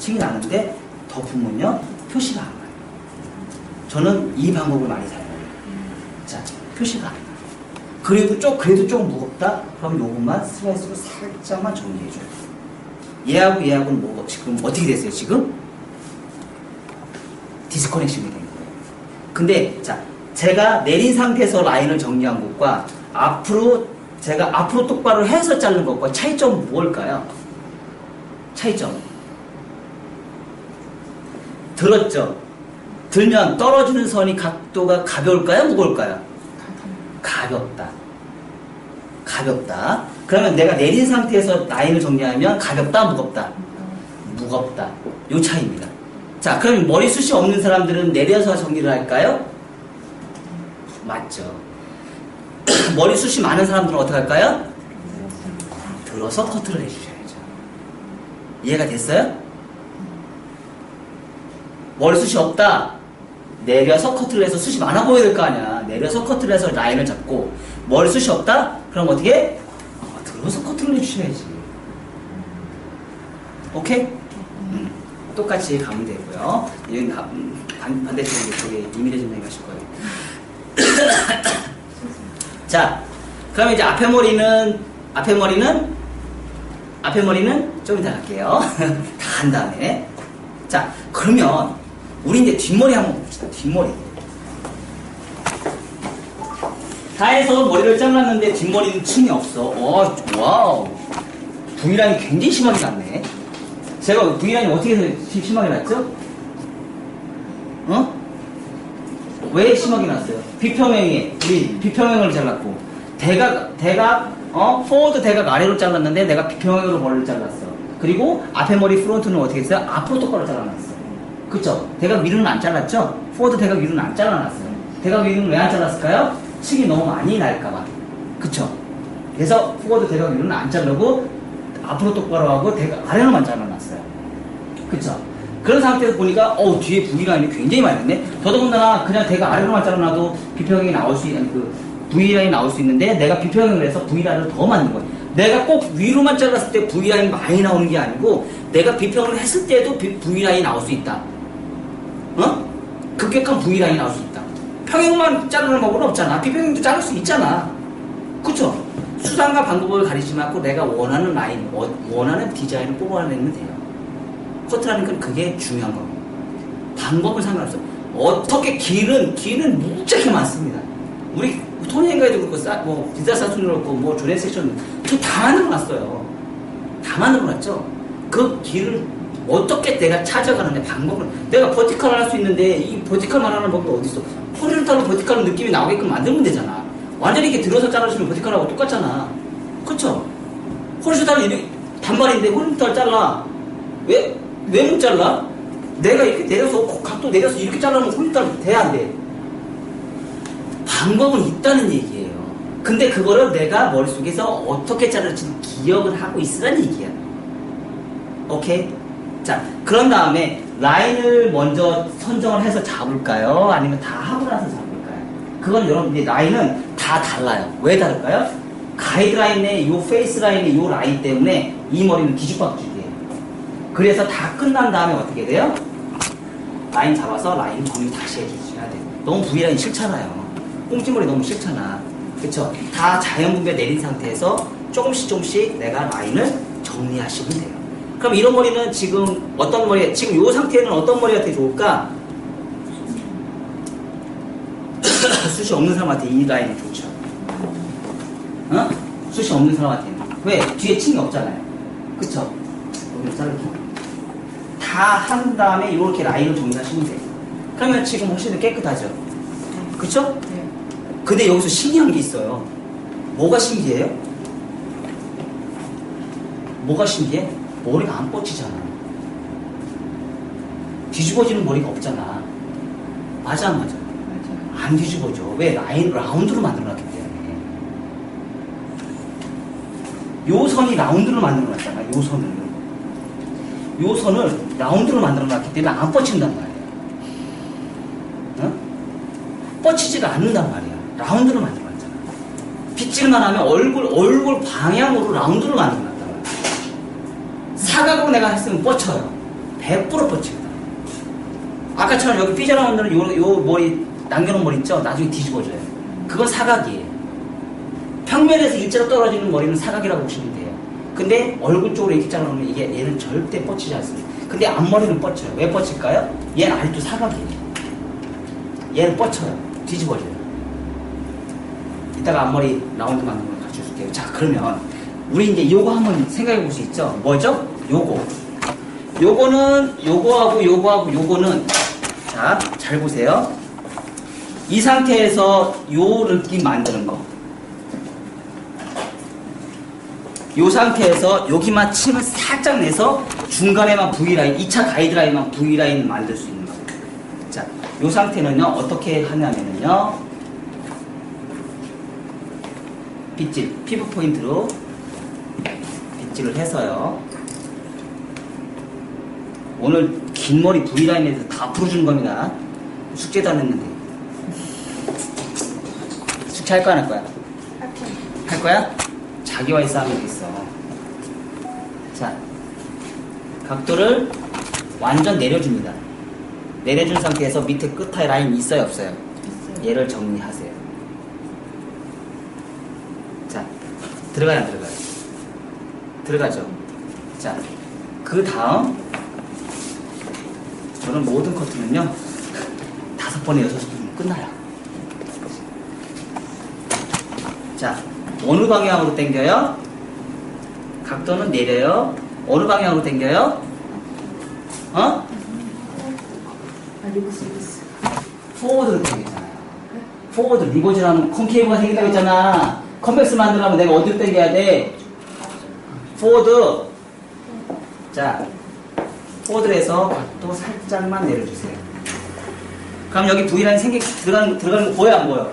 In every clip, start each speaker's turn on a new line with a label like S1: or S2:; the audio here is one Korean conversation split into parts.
S1: 층이 나는데 덮으면요 표시가 안 나요. 저는 이 방법을 많이 사용해요. 자, 표시가 안 나요. 그리고 좀 그래도 좀 무겁다? 그럼 요것만 슬라이스로 살짝만 정리해줘요. 얘하고 얘하고는 뭐 지금 어떻게 됐어요? 지금 디스커넥션이 된 거예요. 근데 자, 제가 내린 상태에서 라인을 정리한 것과 앞으로 제가 앞으로 똑바로 해서 자른 것과 차이점은 뭘까요? 차이점. 들었죠? 들면 떨어지는 선이 각도가 가벼울까요? 무거울까요? 가볍다. 가볍다. 그러면 내가 내린 상태에서 라인을 정리하면 가볍다, 무겁다? 무겁다. 요 차이입니다. 자, 그럼 머리숱이 없는 사람들은 내려서 정리를 할까요? 맞죠. 머리숱이 많은 사람들은 어떻게 할까요? 들어서 커트를 해주셔야죠. 이해가 됐어요? 머리숱이 없다. 내려서 커트를 해서 숱이 많아 보여야 될 거 아니야. 내려서 커트를 해서 라인을 잡고 머리숱이 없다? 그럼 어떻게? 어, 들어서 커트를 해주셔야지. 오케이? 음, 똑같이 가면 되고요. 가- 음, 반, 반대쪽에 쪽에 이미래 선생님 하실 거예요. 자, 그럼 이제 앞에 머리는 앞에 머리는 앞에 머리는 좀 이따 할게요. 다 한 다음에 자, 그러면 우리 이제 뒷머리 한번 봅시다. 뒷머리. 다 해서 머리를 잘랐는데 뒷머리는 층이 없어. 어, 와우. V라인이 굉장히 심하게 났네. 제가 V라인이 어떻게 해서 심- 심하게 났죠? 어? 왜 심하게 났어요? 비평행이 우리 비평행을 잘랐고 대각 대각 어 포워드 대각 아래로 잘랐는데 내가 비평행으로 머리를 잘랐어. 그리고 앞에 머리 프론트는 어떻게 했어요? 앞으로 똑바로 잘라놨어. 그쵸? 대각 위로는 안 잘랐죠? 포워드 대각 위로는 안 잘라놨어요. 대각 위로는 왜 안 잘랐을까요? 층이 너무 많이 날까봐. 그쵸? 그래서 포워드 대각 위로는 안 자르고 앞으로 똑바로 하고 대각 아래로만 잘라놨어요. 그쵸? 그런 상태에서 보니까 어 뒤에 V라인이 굉장히 많이 있네. 더더군다나 그냥 대가 아래로만 잘라놔도 B평형이 나올 수 있는 그 V라인이 나올 수 있는데 내가 B평형을 해서 V라인을 더 만든 거예요. 내가 꼭 위로만 잘랐을 때 V라인이 많이 나오는 게 아니고 내가 B평을 했을 때도 V라인이 나올 수 있다. 어? 급격한 V라인이 나올 수 있다. 평형만 자르는 법은 없잖아. B평형도 자를 수 있잖아. 그쵸? 수단과 방법을 가리지 말고 내가 원하는 라인, 원- 원하는 디자인을 뽑아내면 돼요. 커트라는 건 그게 중요한 겁니다. 방법은 상관없어. 어떻게 길은 길은 무지하게 많습니다. 우리 토니엔가에도 그렇고 싸, 뭐 비자 사순도 그렇고 뭐 조렌 세션 저다 만들어 놨어요. 다 만들어 놨죠. 그 길을 어떻게 내가 찾아가는데 방법을 내가 버티컬을 할수 있는데 이 버티컬만 하는 법이 어디 있어? 호리zon탈로 버티컬 느낌이 나오게끔 만들면 되잖아. 완전히 이렇게 들어서 자르시면 버티컬하고 똑같잖아. 그쵸? 호리zon탈은 이렇게 단발인데 호리zon탈 잘라. 왜? 왜 못 잘라? 내가 이렇게 내려서 각도 내려서 이렇게 잘라면 호리zon탈 돼야 안 돼. 방법은 있다는 얘기예요. 근데 그거를 내가 머릿속에서 어떻게 자를지 기억을 하고 있으라는 얘기야. 오케이? 자, 그런 다음에 라인을 먼저 선정을 해서 잡을까요? 아니면 다 하고 나서 잡을까요? 그건 여러분들 라인은 다 달라요. 왜 다를까요? 가이드라인의 요 페이스 라인의 요 라인 때문에 이 머리는 뒤죽박죽이에요. 그래서 다 끝난 다음에 어떻게 돼요? 라인 잡아서 라인 정리 다시 해주셔야 돼요. 너무 V라인 싫잖아요. 꽁지머리 너무 싫잖아. 그쵸? 다 자연 분배 내린 상태에서 조금씩 조금씩 내가 라인을 정리하시면 돼요. 그럼 이런 머리는 지금 어떤 머리, 지금 이 상태에는 어떤 머리가 되게 좋을까? 숱이 없는 사람한테 이 라인이 좋죠. 어? 숱이 없는 사람한테는. 왜? 뒤에 층이 없잖아요. 그쵸? 여기를 자르고. 다 한 다음에 이렇게 라인을 정리하시면 돼요. 그러면 지금 훨씬 더 깨끗하죠? 그쵸?
S2: 네.
S1: 근데 여기서 신기한 게 있어요. 뭐가 신기해요? 뭐가 신기해? 머리가 안 뻗치잖아. 뒤집어지는 머리가 없잖아. 맞아, 안 맞아?
S2: 맞아요.
S1: 안 뒤집어져. 왜? 라인, 라운드로 만들어놨기 때문에. 요 선이 라운드로 만들어놨잖아, 요 선을. 요 선을 라운드로 만들어놨기 때문에 안 뻗친단 말이야. 어? 뻗치지가 않는단 말이야. 라운드로 만들어놨잖아. 빗질만 하면 얼굴, 얼굴 방향으로 라운드로 만들어놨단 말이야. 사각으로 내가 했으면 뻗쳐요. 100% 뻗칩니다. 아까처럼 여기 삐져나온 데는 요, 요 머리, 남겨놓은 머리 있죠? 나중에 뒤집어져요. 그건 사각이에요. 평면에서 일자로 떨어지는 머리는 사각이라고 보시면 돼요. 근데 얼굴 쪽으로 이렇게 잘라놓으면 이게 얘는 절대 뻗치지 않습니다. 근데 앞머리는 뻗쳐요. 왜 뻗칠까요? 얘는 아직도 사각이에요. 얘는 뻗쳐요. 뒤집어져요. 이따가 앞머리 라운드 만드는 걸 가르쳐 줄게요. 자, 그러면 우리 이제 요거 한번 생각해 볼 수 있죠? 뭐죠? 요거. 요거는 요거하고 요거하고 요거는 자, 잘 보세요. 이 상태에서 요 느낌 만드는 거. 요 상태에서 여기만 침을 살짝 내서 중간에만 V라인, 2차 가이드라인만 V라인 만들 수 있는 거예요. 자, 요 상태는요, 어떻게 하냐면요, 빗질, 피부 포인트로 빗질을 해서요, 오늘 긴 머리 V라인에서 다 풀어주는 겁니다. 숙제도 안 했는데. 숙제 할 거야, 안할 거야? 할 거야? 자기와의 싸움이 있어. 자, 각도를 완전 내려줍니다. 내려준 상태에서 밑에 끝에 라인 있어요, 없어요? 얘를 정리하세요. 자, 들어가요, 안 들어가요? 들어가죠. 자, 그 다음, 저는 모든 커트는요, 다섯 번에 여섯 번이면 끝나요. 자, 어느 방향으로 당겨요? 각도는 내려요. 어느 방향으로 당겨요? 어? 포워드로 당기잖아요. 포워드 리버즈라는 콘케이브가 생긴다고 했잖아. 컨벡스 만들려면 내가 어디로 당겨야 돼? 포워드. 자, 포워드에서 각도 살짝만 내려주세요. 그럼 여기 V라인 생기, 들어가는, 들어가는 거 보여, 안 보여?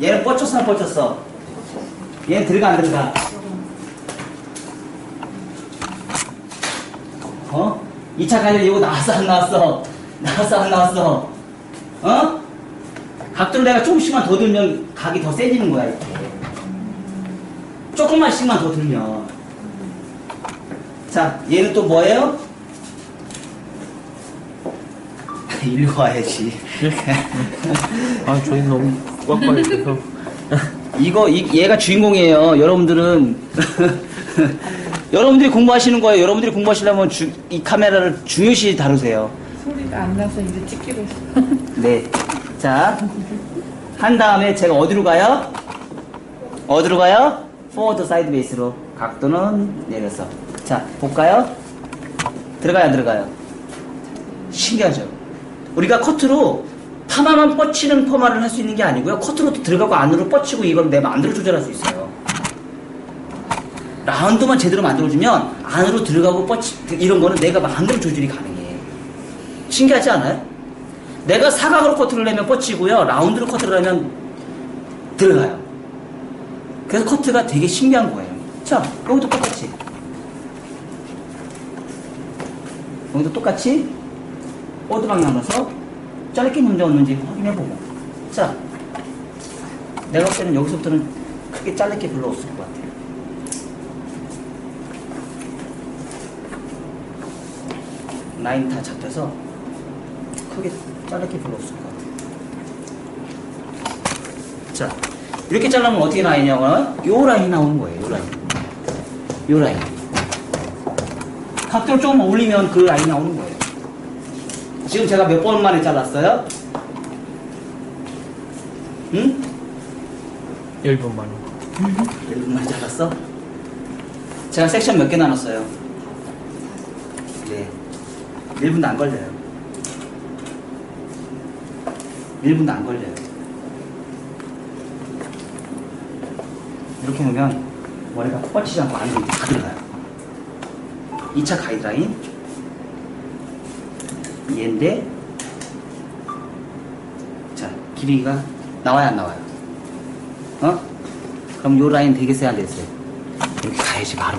S1: 얘는 뻗쳤어, 안 뻗쳤어? 얘는 들어가, 안 들어가? 어? 2차 가이드 이거 나왔어, 안 나왔어? 나왔어, 안 나왔어? 어? 각도를 내가 조금씩만 더 들면 각이 더 세지는 거야, 이렇게. 조금만씩만 더 들면. 자, 얘는 또 뭐예요? 일로 와야지.
S3: 아, 저희 너무 꽉꽉 있어서.
S1: 이거 이- 얘가 주인공이에요. 여러분들은 여러분들이 공부하시는 거예요. 여러분들이 공부하시려면 주- 이 카메라를 중요시 다루세요.
S2: 소리가 안 나서 이제 찍기로 했어.
S1: 네. 자, 한 다음에 제가 어디로 가요? 어디로 가요? 포워드 사이드 베이스로. 각도는 내려서. 자, 볼까요? 들어가요, 안 들어가요? 신기하죠? 우리가 커트로 파마만 뻗치는 퍼마를 할 수 있는 게 아니고요. 커트로도 들어가고 안으로 뻗치고 이건 내 마음대로 조절할 수 있어요. 라운드만 제대로 만들어주면 안으로 들어가고 뻗치, 이런 거는 내가 마음대로 조절이 가능해. 신기하지 않아요? 내가 사각으로 커트를 내면 뻗치고요. 라운드로 커트를 하면 들어가요. 그래서 커트가 되게 신기한 거예요. 자, 여기도 똑같이. 여기도 똑같이 어드 방향으로서 짧게 문제 없는지 확인해보고. 자, 내가 볼 때는 여기서부터는 크게 잘릴 게 별로 없을 것 같아요. 라인 다 잡혀서 크게 자를 게 별로 없을 것 같아요. 자, 이렇게 잘라면 어떻게 라인이냐고요? 요 라인이 나오는 거예요, 요 라인. 요 라인. 각도를 조금 올리면 그 라인이 나오는 거예요. 지금 제가 몇 번 만에 잘랐어요? 응?
S3: 1분 만에.
S1: 1분 만에 잘랐어? 제가 섹션 몇 개 나눴어요? 네. 1분도 안 걸려요. 1분도 안 걸려요. 이렇게 놓으면 머리가 뻗치지 않고 안으로 다 들어가요. 2차 가이드라인. 얘인데, 자, 길이가 나와야 안 나와요? 어? 그럼 요 라인 되겠어요, 안 되겠어요? 이렇게 가야지, 바로.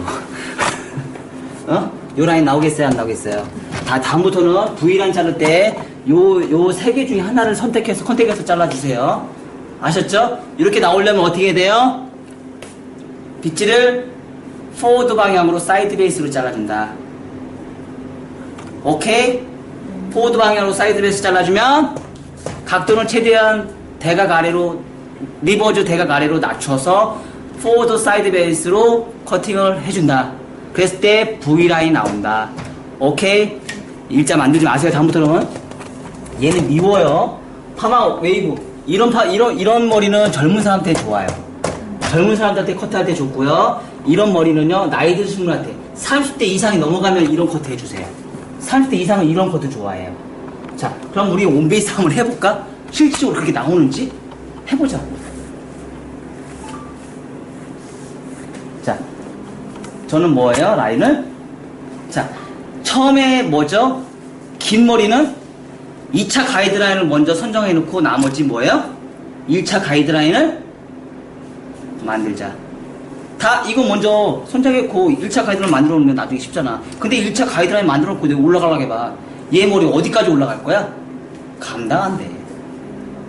S1: 어? 요 라인 나오겠어요, 안 나오겠어요? 다, 다음부터는 V라인 자를 때, 요, 요 세 개 중에 하나를 선택해서, 컨택해서 잘라주세요. 아셨죠? 이렇게 나오려면 어떻게 해야 돼요? 빗질을 포워드 방향으로 사이드 베이스로 잘라준다. 오케이? 포워드 방향으로 사이드 베이스 잘라주면 각도는 최대한 대각 아래로 리버즈 대각 아래로 낮춰서 포워드 사이드 베이스로 커팅을 해준다. 그랬을 때 V라인 나온다. 오케이? 일자 만들지 마세요. 다음부터는 얘는 미워요. 파마 웨이브 이런 파 이런 이런 머리는 젊은 사람한테 좋아요. 젊은 사람들한테 커트할 때 좋고요. 이런 머리는요 나이 드신 분한테 30대 이상이 넘어가면 이런 커트 해주세요. 30대 이상은 이런 커트 좋아해요. 자, 그럼 우리 온베이스 한번 해볼까? 실질적으로 그렇게 나오는지 해보자. 자, 저는 뭐예요? 라인을? 자, 처음에 뭐죠? 긴 머리는 2차 가이드라인을 먼저 선정해 놓고 나머지 뭐예요? 1차 가이드라인을 만들자. 다 이거 먼저 선정했고 1차 가이드라인 만들어 놓으면 나중에 쉽잖아. 근데 1차 가이드라인 만들어 놓고 내가 올라가려고 해봐. 얘 머리 어디까지 올라갈 거야? 감당 안 돼.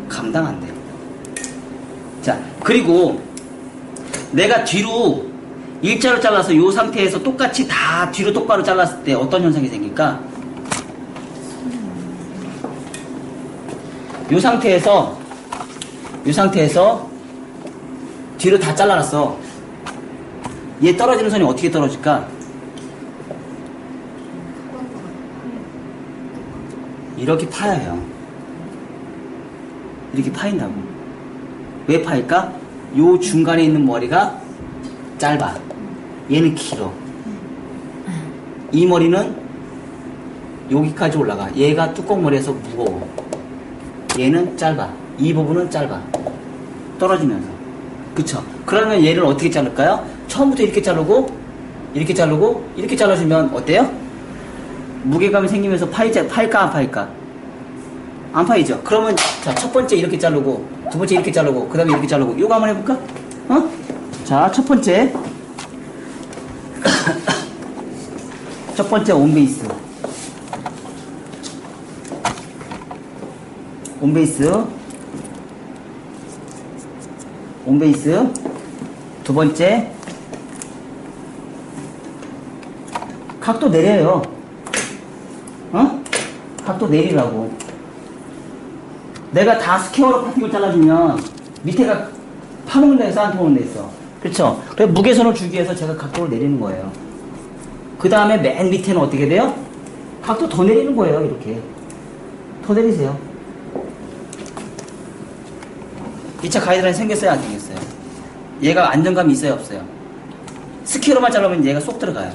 S1: 감당 안 돼. 자, 그리고 내가 뒤로 일자로 잘라서 이 상태에서 똑같이 다 뒤로 똑바로 잘랐을 때 어떤 현상이 생길까? 이 상태에서 이 상태에서 뒤로 다 잘라놨어. 얘 떨어지는 선이 어떻게 떨어질까? 이렇게 파여요. 이렇게 파인다고. 왜 파일까? 요 중간에 있는 머리가 짧아. 얘는 길어. 이 머리는 여기까지 올라가. 얘가 뚜껑머리에서 무거워. 얘는 짧아. 이 부분은 짧아. 떨어지면서. 그쵸? 그러면 얘를 어떻게 자를까요? 처음부터 이렇게 자르고, 이렇게 자르고, 이렇게 잘라주면 어때요? 무게감이 생기면서 파이자, 파일까, 안 파일까? 안 파이죠? 그러면, 자, 첫 번째 이렇게 자르고, 두 번째 이렇게 자르고, 그 다음에 이렇게 자르고, 요거 한번 해볼까? 어? 자, 첫 번째. 첫 번째 온베이스. 온베이스. 온베이스. 두 번째. 각도 내려요. 어? 각도 내리라고. 내가 다 스퀘어로 파팅을 잘라주면 밑에가 파는 데서 안 통는 데 있어. 그렇죠? 그래서 무게선을 주기 위해서 제가 각도를 내리는 거예요. 그 다음에 맨 밑에는 어떻게 돼요? 각도 더 내리는 거예요, 이렇게. 더 내리세요. 2차 가이드라인 생겼어요, 안 생겼어요? 얘가 안정감이 있어요, 없어요? 스퀘어로만 자르면 얘가 쏙 들어가요.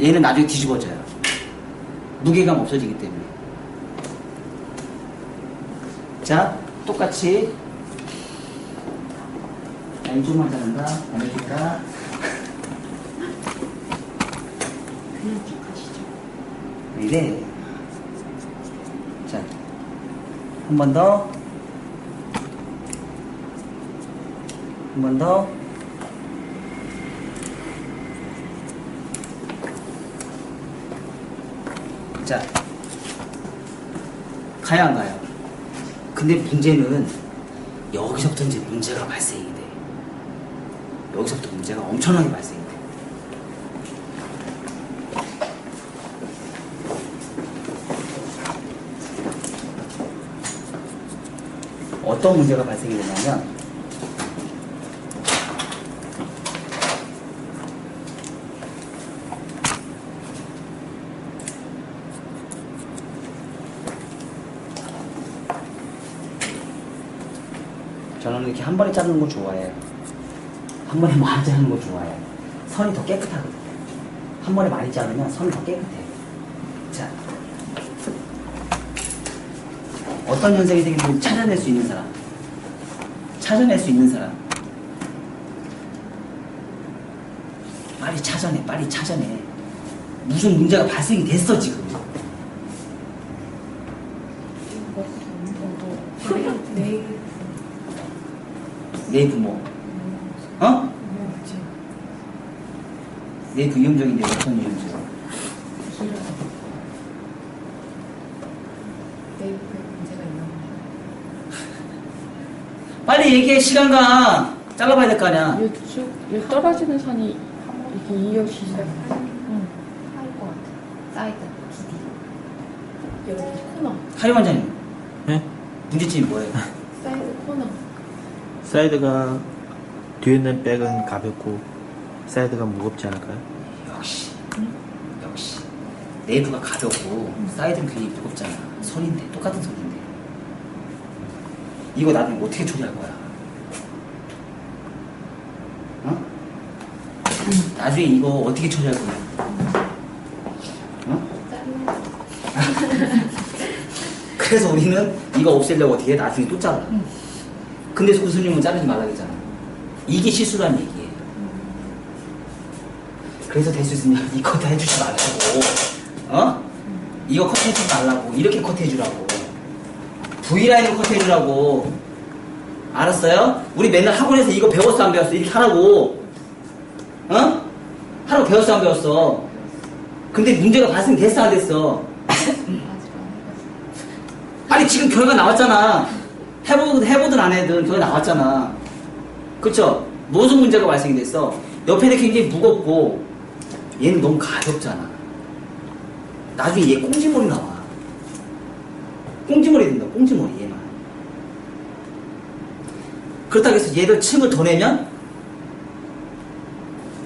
S1: 얘는 나중에 뒤집어져요. 무게감 없어지기 때문에. 자, 똑같이. 자, 이쪽만 자른다. 안해줄까
S2: 그냥 쭉 가시죠.
S1: 왜 이래? 자, 한 번 더. 한 번 더. 자, 가야 안 가요? 근데 문제는 여기서부터 이제 문제가 발생이 돼. 여기서부터 문제가 엄청나게 발생이 돼. 어떤 문제가 발생이 되냐면 저는 이렇게 한 번에 자르는 거 좋아해요. 한 번에 많이 자르는 거 좋아해요. 선이 더 깨끗하거든요. 한 번에 많이 자르면 선이 더 깨끗해요. 자, 어떤 현상이 생기는지 찾아낼 수 있는 사람. 찾아낼 수 있는 사람. 빨리 찾아내, 빨리 찾아내. 무슨 문제가 발생이 됐어, 지금.
S2: 내일 내일
S1: 내 부모. 어? 내 부위험적인데 어떤
S2: 있나
S1: 빨리 얘기해, 시간 가. 잘라봐야 될 거 아니야.
S2: 이쪽 이 떨어지는 선이 이렇게 이어지는
S4: 응. 사이드, 길이.
S2: 여기 코너.
S1: 하리 원장님,
S3: 네?
S1: 문제점이 뭐예요?
S2: 사이드 코너.
S3: 사이드가 뒤에 있는 백은 가볍고 사이드가 무겁지 않을까요?
S1: 역시, 역시. 내부가 가볍고, 사이드는 굉장히 무겁잖아. 선인데, 똑같은 선인데. 이거 나중에 어떻게 처리할 거야? 어? 나중에 이거 어떻게 처리할 거야? 어? 그래서 우리는 이거 없애려고 어떻게 해? 나중에 또 잘라. 근데 교수님은 자르지 말라 그랬잖아. 이게 실수란 얘기예요. 그래서 될 수 있으면 이 커트 해주지 말라고. 어? 이거 커트 해주지 말라고. 이렇게 커트 해주라고. V라인으로 커트 해주라고. 알았어요? 우리 맨날 학원에서 이거 배웠어 안 배웠어? 이렇게 하라고. 어? 하라고 배웠어 안 배웠어? 근데 문제가 발생됐어 안 됐어? 아니 지금 결과 나왔잖아. 해보든 해보든 안 해든 결과 나왔잖아. 그쵸? 무슨 문제가 발생이 됐어? 옆에 는 굉장히 무겁고 얘는 너무 가볍잖아. 나중에 얘 꽁지머리 나와. 꽁지머리 된다. 꽁지머리 얘만. 그렇다고 해서 얘를 층을 더 내면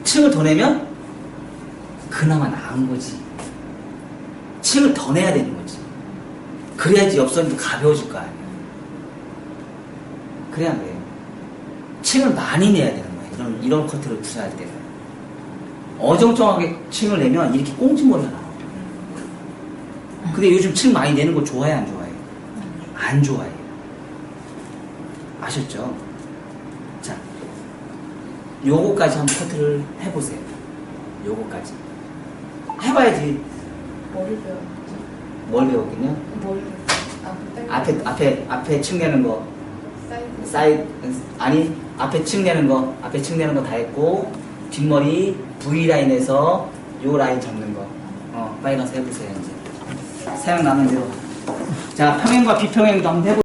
S1: 층을 더 내면 그나마 나은 거지. 층을 더 내야 되는 거지. 그래야지 옆선도 가벼워질 거 아니야. 그래야 안 돼요. 층을 많이 내야 되는 거야. 이런, 이런 커트를 구사할 때는. 어정쩡하게 층을 내면 이렇게 꽁지머리가 나와. 근데 요즘 층 많이 내는 거 좋아해, 안 좋아해? 안 좋아해. 아셨죠? 자, 요거까지 한번 커트를 해보세요. 요거까지. 해봐야지.
S2: 머리 배웠지.
S1: 뭘 배웠겠냐?
S2: 머리 아,
S1: 앞에, 앞에, 앞에 층 내는 거, 사이드. 아니 앞에 층 내는 거 앞에 층 내는 거 다 했고 뒷머리 V 라인에서 요 라인 잡는 거 어 빨리 가서 해보세요 이제 생각나는 대로 자 평행과 비평행도 한번 해보